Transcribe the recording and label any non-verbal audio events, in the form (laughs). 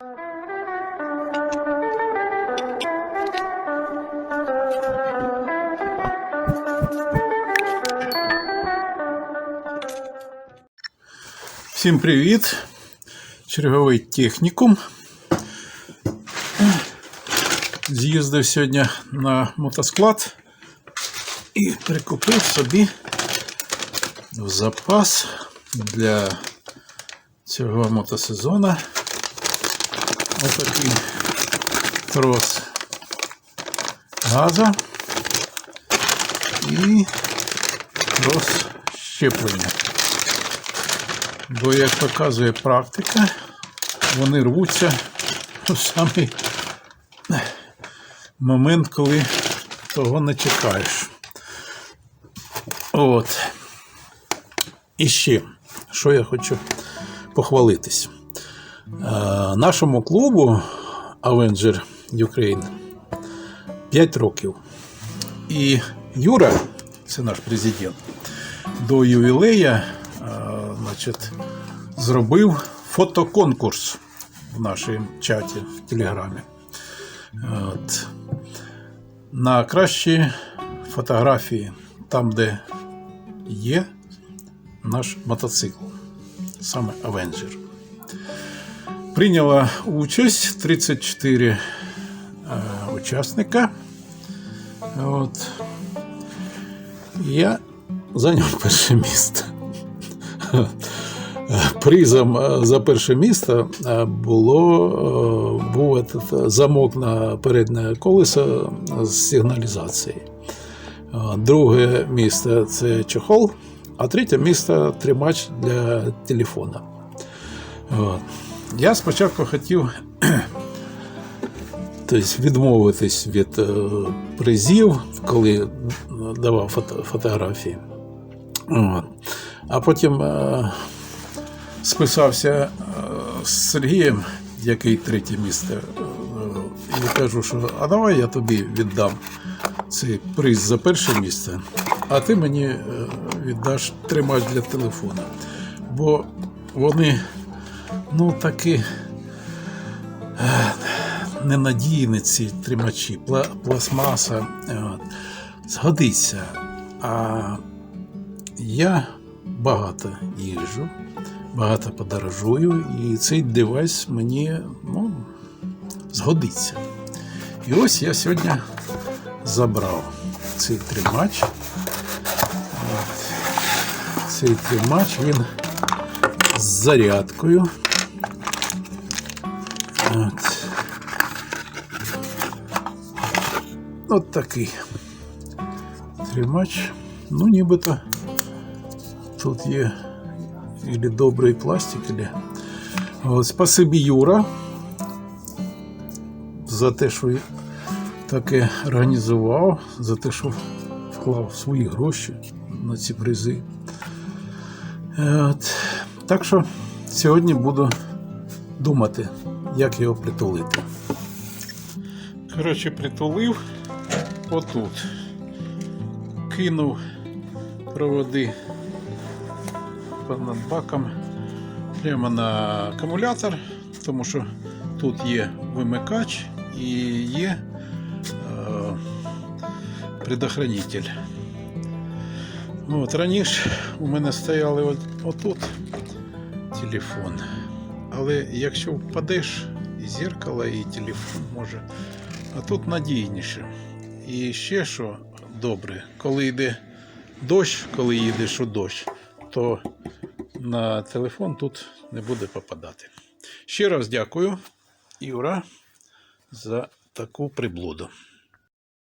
Всім привіт! Черговий технікум. З'їздив сьогодні на мотосклад і прикупив собі в запас для цього мотосезону отакий трос газа і трос щеплення. Бо, як показує практика, вони рвуться у самий момент, коли того не чекаєш. От. І ще, що я хочу похвалитись. Е, нашому клубу Avenger Ukraine 5 років. І Юра, це наш президент, до ювілея е, значить, зробив фотоконкурс в нашому чаті в Телеграмі. От. На кращі фотографії, там, де є наш мотоцикл, саме Avenger. Прийняла участь 34 е, учасника. От. Я зайняв (laughs) перше місце. Призом е, за перше місце е, було е, був этот замок на переднє колесо з сигналізацією. Е, Друге місце це чохол, а третє місце тримач для телефона. От. Я спочатку хотів тобто, відмовитись від е, призів, коли давав фото, фотографії. От. А потім е, списався е, з Сергієм, який третє місце, і кажу, що а давай я тобі віддам цей приз за перше місце, а ти мені віддаш тримач для телефона. Бо вони ну такі е, ненадійні ці тримачі, пла- пластмаса. е. Згодиться. А я багато їжджу, багато подорожую, і цей девайс мені ну, згодиться. І ось я сьогодні забрав цей тримач. Цей тримач він зарядкою. От. От такий тримач. Ну, нібито тут є или добрий пластик, или. От, спасибі Юра за те, що таке організував, за те, що вклав свої гроші на ці призи. От. Так що сьогодні буду думати, як його притулити. Коротше, притулив отут. Кинув проводи над баком прямо на акумулятор, тому що тут є вимикач і є е, предохранитель. От, раніше у мене стояли от, отут телефон. Але якщо впадеш, і зеркало, і телефон може. А тут надійніше. І ще що добре, коли йде дощ, коли їдеш у дощ, то на телефон тут не буде попадати. Ще раз дякую, Юра, за таку приблуду.